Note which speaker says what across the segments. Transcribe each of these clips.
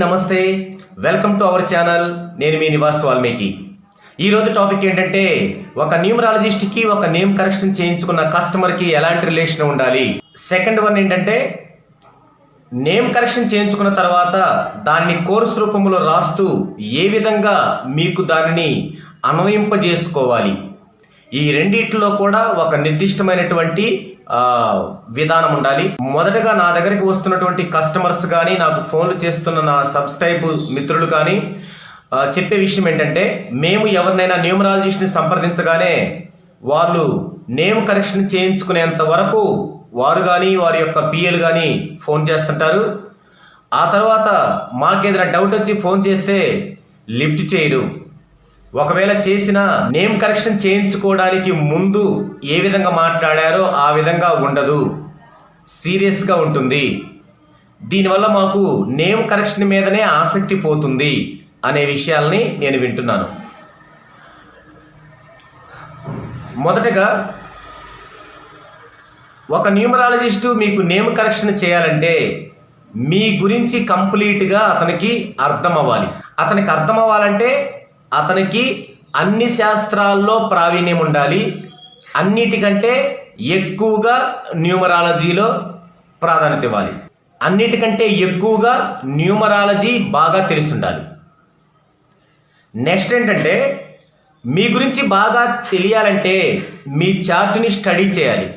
Speaker 1: నమస్తే. Welcome to our channel నేను మీ నివాస్ వాల్మీకి. ఈరోజు టాపిక్ ఏంటంటే ఒక న్యూమరాలజిస్ట్కి ఒక నేమ్ కరెక్షన్ చేయించుకున్న కస్టమర్కి ఎలాంటి రిలేషన్ ఉండాలి? సెకండ్ వన్ ఏంటంటే నేమ్ కరెక్షన్ చేయించుకున్న తర్వాత దాన్ని కోర్స్ రూపంలో రాస్తూ ఏ విధంగా మీకు దానిని అన్వయింపజేసుకోవాలి? ఈ రెండిట్లో కూడా ఒక నిర్దిష్టమైనటువంటి విధానం ఉండాలి. మొదటగా నా దగ్గరికి వస్తున్నటువంటి కస్టమర్స్ కానీ నాకు ఫోన్లు చేస్తున్న నా సబ్స్క్రైబ్ మిత్రులు కానీ చెప్పే విషయం ఏంటంటే మేము ఎవరినైనా న్యూమరాలజిస్ట్ని సంప్రదించగానే వాళ్ళు నేమ్ కరెక్షన్ చేయించుకునేంత వరకు వారు కానీ వారి యొక్క పిఎలు కానీ ఫోన్ చేస్తుంటారు. ఆ తర్వాత మాకేదైనా డౌట్ వచ్చి ఫోన్ చేస్తే లిఫ్ట్ చేయరు. ఒకవేళ చేసిన నేమ్ కరెక్షన్ చేయించుకోవడానికి ముందు ఏ విధంగా మాట్లాడారో ఆ విధంగా ఉండదు. సీరియస్గా ఉంటుంది. దీనివల్ల మాకు నేమ్ కరెక్షన్ మీదనే ఆసక్తి పోతుంది అనే విషయాల్ని నేను వింటున్నాను. మొదటగా ఒక న్యూమరాలజిస్టు మీకు నేమ్ కరెక్షన్ చేయాలంటే మీ గురించి కంప్లీట్గా అతనికి అర్థం అవ్వాలి అతనికి అర్థం అవ్వాలంటే అతనికి అన్ని శాస్త్రాల్లో ప్రావీణ్యం ఉండాలి. అన్నిటికంటే ఎక్కువగా న్యూమరాలజీలో ప్రాధాన్యత ఇవ్వాలి. అన్నిటికంటే ఎక్కువగా న్యూమరాలజీ బాగా తెలిసి ఉండాలి నెక్స్ట్ ఏంటంటే మీ గురించి బాగా తెలియాలంటే మీ చార్ట్ని స్టడీ చేయాలి.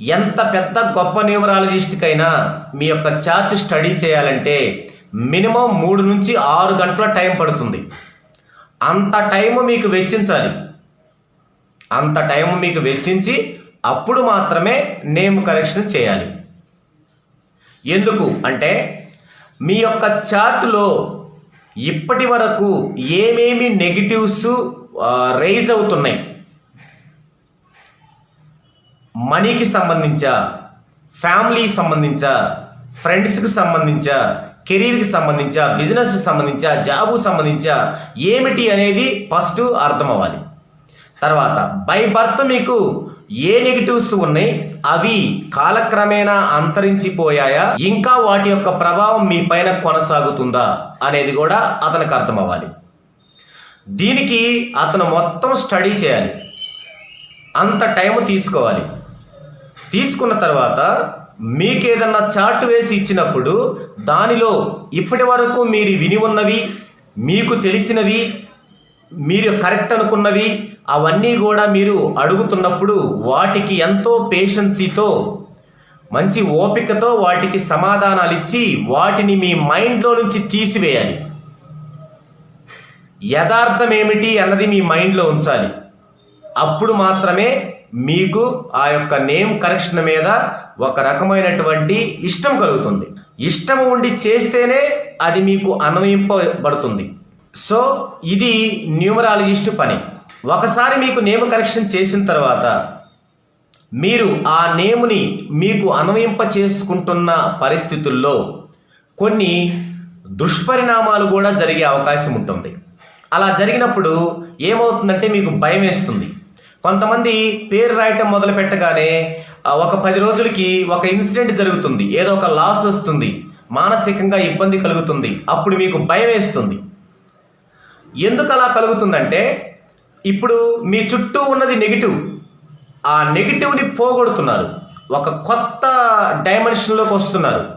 Speaker 1: ఎంత పెద్ద గొప్ప న్యూమరాలజిస్ట్కైనా మీ యొక్క చార్ట్ స్టడీ చేయాలంటే మినిమం మూడు నుంచి ఆరు గంటల టైం పడుతుంది. అంత టైం మీకు వెచ్చించాలి. అంత టైం మీకు వెచ్చించి అప్పుడు మాత్రమే నేమ్ కరెక్షన్ చేయాలి. ఎందుకు? అంటే మీ యొక్క చార్ట్లో ఇప్పటి వరకు ఏమేమి నెగిటివ్స్ రైజ్ అవుతున్నాయి? మనీకి సంబంధించా? ఫ్యామిలీకి సంబంధించా? ఫ్రెండ్స్కి సంబంధించా? కెరీర్కి సంబంధించా బిజినెస్కి సంబంధించా జాబు సంబంధించా ఏమిటి అనేది ఫస్ట్ అర్థం అవ్వాలి తర్వాత బై బర్త్ మీకు ఏ నెగిటివ్స్ ఉన్నాయి? అవి కాలక్రమేణా అంతరించిపోయాయా? ఇంకా వాటి యొక్క ప్రభావం మీ పైన కొనసాగుతుందా? అనేది కూడా అతనికి అర్థం అవ్వాలి దీనికి అతను మొత్తం స్టడీ చేయాలి. అంత టైం తీసుకోవాలి. తీసుకున్న తర్వాత మీకేదన్నా చార్ట్ వేసి ఇచ్చినప్పుడు దానిలో ఇప్పటి వరకు మీరు విని ఉన్నవి మీకు తెలిసినవి మీరు కరెక్ట్ అనుకున్నవి అవన్నీ కూడా మీరు అడుగుతున్నప్పుడు వాటికి ఎంతో పేషెన్సీతో మంచి ఓపికతో వాటికి సమాధానాలు ఇచ్చి వాటిని మీ మైండ్లో నుంచి తీసివేయాలి. యథార్థం ఏమిటి అన్నది మీ మైండ్లో ఉంచాలి. అప్పుడు మాత్రమే మీకు ఆ యొక్క నేమ్ కరెక్షన్ మీద ఒక రకమైనటువంటి ఇష్టం కలుగుతుంది. ఇష్టం ఉండి చేస్తేనే అది మీకు అన్వయింపబడుతుంది. సో ఇది న్యూమరాలజిస్ట్ పని. ఒకసారి మీకు నేమ్ కరెక్షన్ చేసిన తర్వాత మీరు ఆ నేముని మీకు అన్వయింప చేసుకుంటున్న పరిస్థితుల్లో కొన్ని దుష్పరిణామాలు కూడా జరిగే అవకాశం ఉంటుంది. అలా జరిగినప్పుడు ఏమవుతుందంటే మీకు భయం వేస్తుంది కొంతమంది పేరు రాయటం మొదలు పెట్టగానే ఒక పది రోజులకి ఒక ఇన్సిడెంట్ జరుగుతుంది. ఏదో ఒక లాస్ వస్తుంది. మానసికంగా ఇబ్బంది కలుగుతుంది. అప్పుడు మీకు భయం వేస్తుంది. ఎందుకు అలా కలుగుతుందంటే ఇప్పుడు మీ చుట్టూ ఉన్నది నెగిటివ్. ఆ నెగిటివ్ని పోగొడుతున్నారు. ఒక కొత్త డైమెన్షన్లోకి వస్తున్నారు.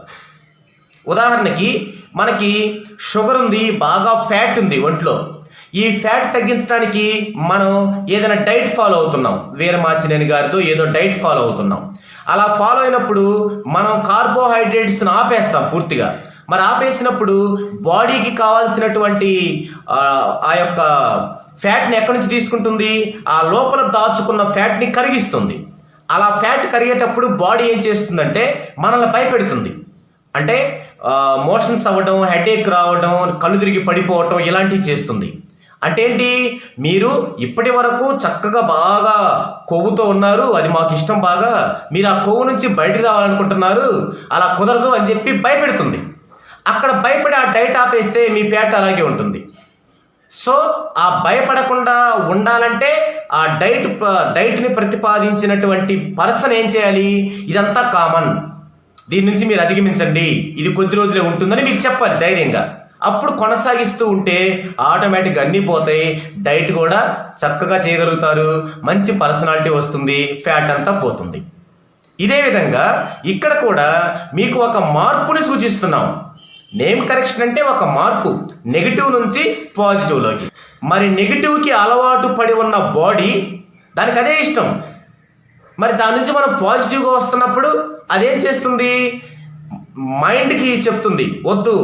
Speaker 1: ఉదాహరణకి మనకి షుగర్ ఉంది బాగా ఫ్యాట్ ఉంది ఒంట్లో. ఈ ఫ్యాట్ తగ్గించడానికి మనం ఏదైనా డైట్ ఫాలో అవుతున్నాం. వీరమాచినేని గారితో ఏదో డైట్ ఫాలో అవుతున్నాం. అలా ఫాలో అయినప్పుడు మనం కార్బోహైడ్రేట్స్ని ఆపేస్తాం పూర్తిగా. మరి ఆపేసినప్పుడు బాడీకి కావాల్సినటువంటి ఆ, యొక్క ఫ్యాట్ని ఎక్కడి నుంచి తీసుకుంటుంది? ఆ లోపల దాచుకున్న ఫ్యాట్ని కరిగిస్తుంది. అలా ఫ్యాట్ కరిగేటప్పుడు బాడీ ఏం చేస్తుందంటే మనల్ని భయపెడుతుంది. అంటే మోషన్స్ అవ్వడం హెడేక్ రావడం కళ్ళు తిరిగి పడిపోవటం ఇలాంటివి చేస్తుంది. అంటే ఏంటి మీరు ఇప్పటి వరకు చక్కగా బాగా కొవ్వుతో ఉన్నారు. అది మాకు ఇష్టం బాగా. మీరు ఆ కొవ్వు నుంచి బయటికి రావాలనుకుంటున్నారు. అలా కుదరదు అని చెప్పి భయపెడుతుంది. అక్కడ భయపడి ఆ డైట్ ఆపేస్తే మీ పేట అలాగే ఉంటుంది. సో ఆ భయపడకుండా ఉండాలంటే ఆ డైట్ ప- డైట్ని ప్రతిపాదించినటువంటి పర్సన్ ఏం చేయాలి? ఇదంతా కామన్. దీని నుంచి మీరు అధిగమించండి. ఇది కొద్ది రోజులే ఉంటుందని మీకు చెప్పాలి ధైర్యంగా. అప్పుడు కొనసాగిస్తూ ఉంటే ఆటోమేటిక్గా అన్నీ పోతాయి. డైట్ కూడా చక్కగా చేయగలుగుతారు. మంచి పర్సనాలిటీ వస్తుంది. ఫ్యాట్ అంతా పోతుంది. ఇదే విధంగా ఇక్కడ కూడా మీకు ఒక మార్పుని సూచిస్తున్నాం. నేమ్ కరెక్షన్ అంటే ఒక మార్పు. నెగిటివ్ నుంచి పాజిటివ్లోకి మరి నెగిటివ్కి అలవాటు పడి ఉన్న బాడీ దానికి అదే ఇష్టం. మరి దాని నుంచి మనం పాజిటివ్గా వస్తున్నప్పుడు అదేం చేస్తుంది? మైండ్కి చెప్తుంది. వద్దు.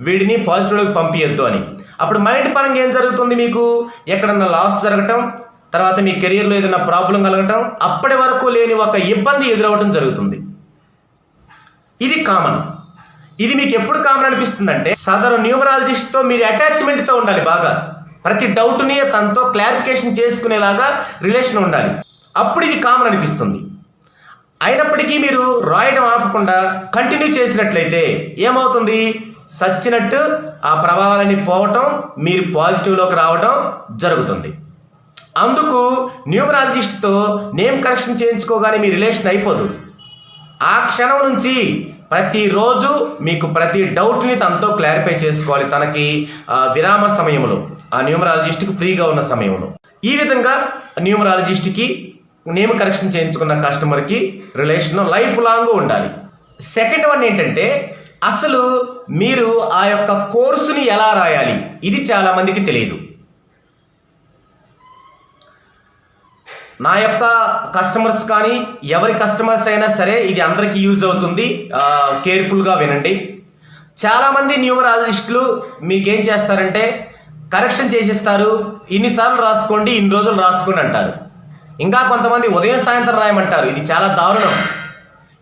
Speaker 1: వీడిని పాజిటివ్లోకి పంపించద్దు అని. అప్పుడు మైండ్ పరంగా ఏం జరుగుతుంది మీకు? ఎక్కడన్నా లాస్ జరగటం తర్వాత మీ కెరియర్లో ఏదైనా ప్రాబ్లం కలగటం అప్పటి వరకు లేని ఒక ఇబ్బంది ఎదురవ్వటం జరుగుతుంది. ఇది కామన్. ఇది మీకు ఎప్పుడు కామన్ అనిపిస్తుందంటే సదరు న్యూమరాలజిస్ట్తో మీరు అటాచ్మెంట్తో ఉండాలి బాగా. ప్రతి డౌట్ని తనతో క్లారిఫికేషన్ చేసుకునేలాగా రిలేషన్ ఉండాలి. అప్పుడు ఇది కామన్ అనిపిస్తుంది. అయినప్పటికీ మీరు రాయడం ఆపకుండా కంటిన్యూ చేసినట్లయితే ఏమవుతుంది? సచ్చినట్టు ఆ ప్రభావాలన్నీ పోవటం మీరు పాజిటివ్లోకి రావడం జరుగుతుంది. అందుకు న్యూమరాలజిస్ట్తో నేమ్ కరెక్షన్ చేయించుకోగానే మీ రిలేషన్ అయిపోదు. ఆ క్షణం నుంచి ప్రతిరోజు మీకు ప్రతి డౌట్ని తనతో క్లారిఫై చేసుకోవాలి. తనకి విరామ సమయంలో ఆ న్యూమరాలజిస్ట్కి ఫ్రీగా ఉన్న సమయంలో ఈ విధంగా న్యూమరాలజిస్ట్కి నేమ్ కరెక్షన్ చేయించుకున్న కస్టమర్కి రిలేషన్ లైఫ్ లాంగ్ ఉండాలి. సెకండ్ వన్ ఏంటంటే అసలు మీరు ఆ యొక్క కోర్సుని ఎలా రాయాలి? ఇది చాలామందికి తెలియదు. నా యొక్క కస్టమర్స్ కానీ ఎవరి కస్టమర్స్ అయినా సరే ఇది అందరికీ యూజ్ అవుతుంది. కేర్ఫుల్గా వినండి. చాలామంది న్యూమరాలజిస్టులు మీకేం చేస్తారంటే కరెక్షన్ చేసిస్తారు. ఇన్నిసార్లు రాసుకోండి ఇన్ని రోజులు రాసుకోండి అంటారు. ఇంకా కొంతమంది ఉదయం సాయంత్రం రాయమంటారు. ఇది చాలా దారుణం.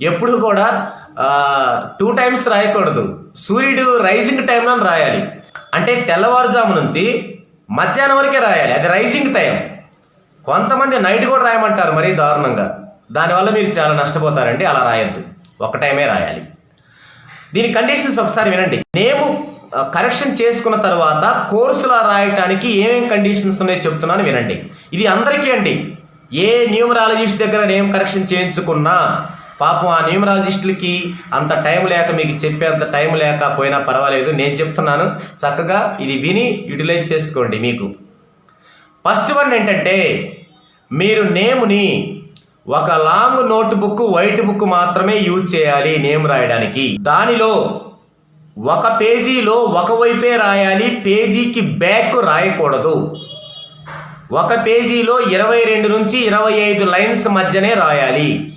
Speaker 1: ఎప్పుడు కూడా టూ టైమ్స్ రాయకూడదు. సూర్యుడు రైజింగ్ టైంలో రాయాలి. అంటే తెల్లవారుజాము నుంచి మధ్యాహ్నం వరకే రాయాలి. అది రైజింగ్ టైం కొంతమంది నైట్ కూడా రాయమంటారు మరీ దారుణంగా. దానివల్ల మీరు చాలా నష్టపోతారండి. అలా రాయొద్దు. ఒక టైమే రాయాలి. దీని కండిషన్స్ ఒకసారి వినండి. నేము కరెక్షన్ చేసుకున్న తర్వాత కోర్సులా రాయటానికి ఏమేం కండిషన్స్ ఉన్నాయో చెప్తున్నాను వినండి. ఇది అందరికీ అండి. ఏ న్యూమరాలజిస్ట్ దగ్గర నేమ్ కరెక్షన్ చేయించుకున్నా పాపం ఆ న్యూమరాలజిస్టులకి అంత టైం లేక మీకు చెప్పేంత టైం లేక పోయినా పర్వాలేదు. నేను చెప్తున్నాను. చక్కగా ఇది విని యూటిలైజ్ చేసుకోండి మీకు. ఫస్ట్ వన్ ఏంటంటే మీరు నేముని ఒక long note book white book మాత్రమే యూజ్ చేయాలి నేమ్ రాయడానికి. దానిలో ఒక పేజీలో ఒకవైపే రాయాలి పేజీకి బ్యాక్ రాయకూడదు. ఒక పేజీలో ఇరవై రెండు నుంచి ఇరవై ఐదు లైన్స్ మధ్యనే రాయాలి.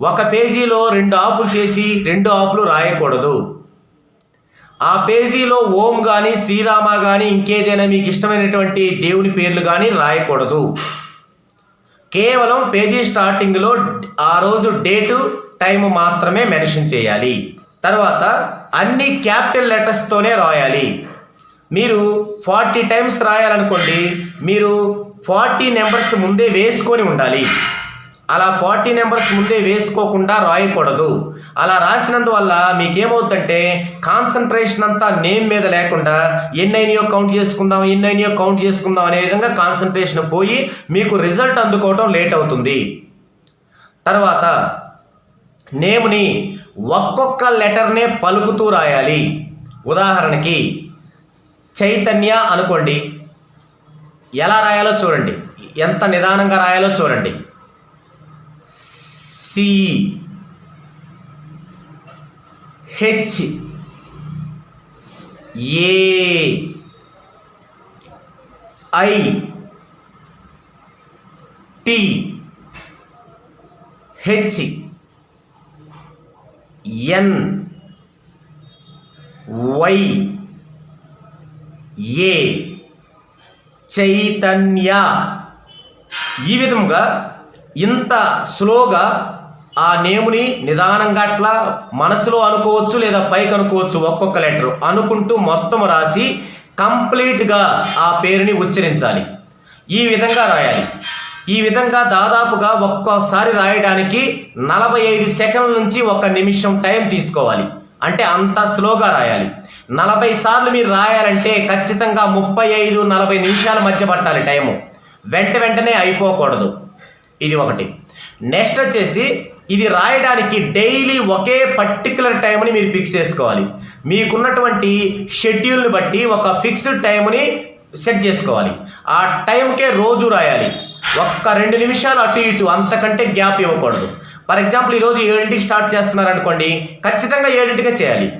Speaker 1: ఒక పేజీలో రెండు ఆపులు చేసి రెండు ఆపులు రాయకూడదు. ఆ పేజీలో ఓం కానీ శ్రీరామ కానీ ఇంకేదైనా మీకు ఇష్టమైనటువంటి దేవుని పేర్లు కానీ రాయకూడదు. కేవలం పేజీ స్టార్టింగ్లో ఆ రోజు డేటు టైం మాత్రమే మెన్షన్ చేయాలి. తర్వాత అన్ని క్యాపిటల్ లెటర్స్తోనే రాయాలి. మీరు ఫార్టీ టైమ్స్ రాయాలనుకోండి మీరు ఫార్టీ నెంబర్స్ ముందే వేసుకొని ఉండాలి. అలా ఫార్టీ నెంబర్స్ ముందే వేసుకోకుండా రాయకూడదు. అలా రాసినందువల్ల మీకేమవుతుందంటే కాన్సన్ట్రేషన్ అంతా నేమ్ మీద లేకుండా ఎన్నైనాయో కౌంట్ చేసుకుందాం ఎన్నైనాయో కౌంట్ చేసుకుందాం అనే విధంగా కాన్సన్ట్రేషన్ పోయి మీకు రిజల్ట్ అందుకోవటం లేట్ అవుతుంది. తర్వాత నేమ్ని ఒక్కొక్క లెటర్నే పలుకుతూ రాయాలి. ఉదాహరణకి చైతన్య అనుకోండి. ఎలా రాయాలో చూడండి. ఎంత నిదానంగా రాయాలో చూడండి. C H A I T H N Y A Chaitanya ఈ విధముగా ఇంత స్లోగా ఆ నేముని నిదానంగా అట్లా మనసులో అనుకోవచ్చు లేదా పైకి అనుకోవచ్చు ఒక్కొక్క లెటరు. అనుకుంటూ మొత్తం రాసి కంప్లీట్గా ఆ పేరుని ఉచ్చరించాలి. ఈ విధంగా రాయాలి. ఈ విధంగా దాదాపుగా ఒక్కోసారి రాయడానికి నలభై ఐదు సెకండ్ల నుంచి ఒక నిమిషం టైం తీసుకోవాలి. అంటే అంత స్లోగా రాయాలి. నలభై సార్లు మీరు రాయాలంటే ఖచ్చితంగా ముప్పై ఐదు నలభై నిమిషాల మధ్య పట్టాలి టైము. వెంట వెంటనే అయిపోకూడదు. ఇది ఒకటి. నెక్స్ట్ వచ్చేసి ఇది రాయడానికి డైలీ ఒకే పర్టికులర్ టైంని మీరు ఫిక్స్ చేసుకోవాలి. మీకున్నటువంటి షెడ్యూల్ని బట్టి ఒక ఫిక్స్డ్ టైంని సెట్ చేసుకోవాలి. ఆ టైంకే రోజు రాయాలి. ఒక్క రెండు నిమిషాలు అటు ఇటు అంతకంటే గ్యాప్ ఇవ్వకూడదు. ఫర్ ఎగ్జాంపుల్ ఈరోజు ఏడింటికి స్టార్ట్ చేస్తున్నారు అనుకోండి ఖచ్చితంగా ఏడింటికే చేయాలి.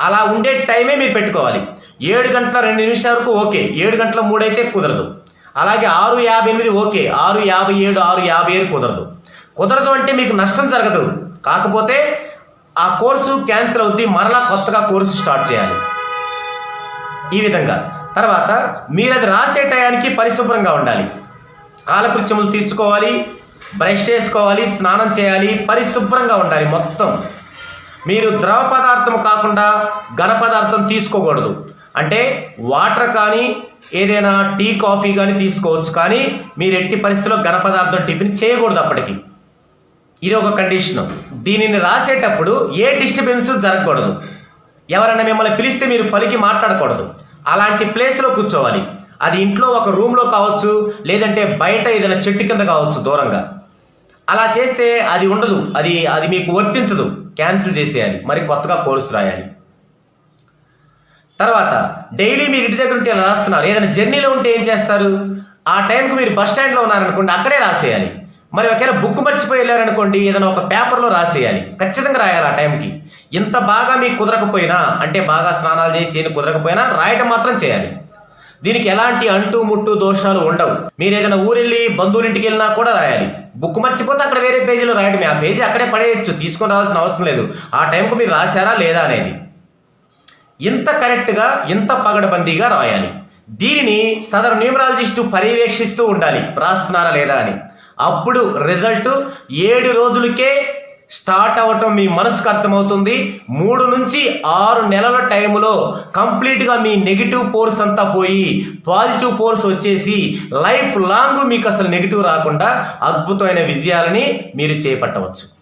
Speaker 1: అలా ఉండే టైమే మీరు పెట్టుకోవాలి. ఏడు గంటల రెండు నిమిషాల వరకు ఓకే. ఏడు గంటల మూడు అయితే కుదరదు. అలాగే ఆరు యాభై ఎనిమిది ఓకే. ఆరు యాభై ఏడు ఆరు యాభై ఏడు కుదరదు. కుదరదు అంటే మీకు నష్టం జరగదు. కాకపోతే ఆ కోర్సు క్యాన్సిల్ అవుద్ది మరలా కొత్తగా కోర్సు స్టార్ట్ చేయాలి. ఈ విధంగా. తర్వాత మీరు అది రాసే టయానికి పరిశుభ్రంగా ఉండాలి. కాలకృత్యములు తీర్చుకోవాలి బ్రష్ చేసుకోవాలి స్నానం చేయాలి పరిశుభ్రంగా ఉండాలి మొత్తం. మీరు ద్రవ పదార్థం కాకుండా ఘన పదార్థం తీసుకోకూడదు. అంటే వాటర్ కానీ ఏదైనా టీ కాఫీ కానీ తీసుకోవచ్చు. కానీ మీరు ఎట్టి పరిస్థితుల్లో ఘన పదార్థం టిఫిన్ చేయకూడదు అప్పటికి. ఇది ఒక కండిషన్ దీనిని రాసేటప్పుడు ఏ డిస్టర్బెన్స్ జరగకూడదు. ఎవరైనా మిమ్మల్ని పిలిస్తే మీరు పలికి మాట్లాడకూడదు. అలాంటి ప్లేస్లో కూర్చోవాలి. అది ఇంట్లో ఒక రూమ్లో కావచ్చు లేదంటే బయట ఏదైనా చెట్టు కింద కావచ్చు దూరంగా. అలా చేస్తే అది ఉండదు. అది అది మీకు వర్తించదు. క్యాన్సిల్ చేసేయాలి. మరి కొత్తగా కోర్సు రాయాలి. తర్వాత డైలీ మీరు ఇంటి దగ్గర ఉంటే ఇలా రాస్తున్నారు. ఏదైనా జర్నీలో ఉంటే ఏం చేస్తారు? ఆ టైంకి మీరు బస్ స్టాండ్లో ఉన్నారనుకోండి అక్కడే రాసేయాలి. మరి ఒకవేళ బుక్ మర్చిపోయి వెళ్ళారనుకోండి ఏదైనా ఒక పేపర్లో రాసేయాలి. ఖచ్చితంగా రాయాలి ఆ టైంకి. ఇంత బాగా మీకు కుదరకపోయినా అంటే బాగా స్నానాలు చేసి ఏమి కుదరకపోయినా రాయటం మాత్రం చేయాలి. దీనికి ఎలాంటి అంటు ముట్టు దోషాలు ఉండవు. మీరు ఏదైనా ఊరెళ్ళి బంధువులింటికి వెళ్ళినా కూడా రాయాలి. బుక్ మర్చిపోతే అక్కడ వేరే పేజీలో రాయటమే. ఆ పేజీ అక్కడే పడేయచ్చు. తీసుకొని రావాల్సిన అవసరం లేదు. ఆ టైంకు మీరు రాశారా లేదా అనేది. ఇంత కరెక్ట్గా ఇంత పగడబందీగా రాయాలి. దీనిని సదరు న్యూమరాలజిస్టు పర్యవేక్షిస్తూ ఉండాలి. రాస్తున్నారా లేదా అని. అప్పుడు రిజల్ట్ ఏడు రోజులకే స్టార్ట్ అవ్వటం మీ మనసుకు అర్థమవుతుంది. మూడు నుంచి ఆరు నెలల టైంలో కంప్లీట్గా మీ నెగిటివ్ పోర్స్ అంతా పోయి పాజిటివ్ పోర్స్ వచ్చేసి లైఫ్ లాంగ్ మీకు అసలు నెగిటివ్ రాకుండా అద్భుతమైన విజయాలని మీరు చేపట్టవచ్చు.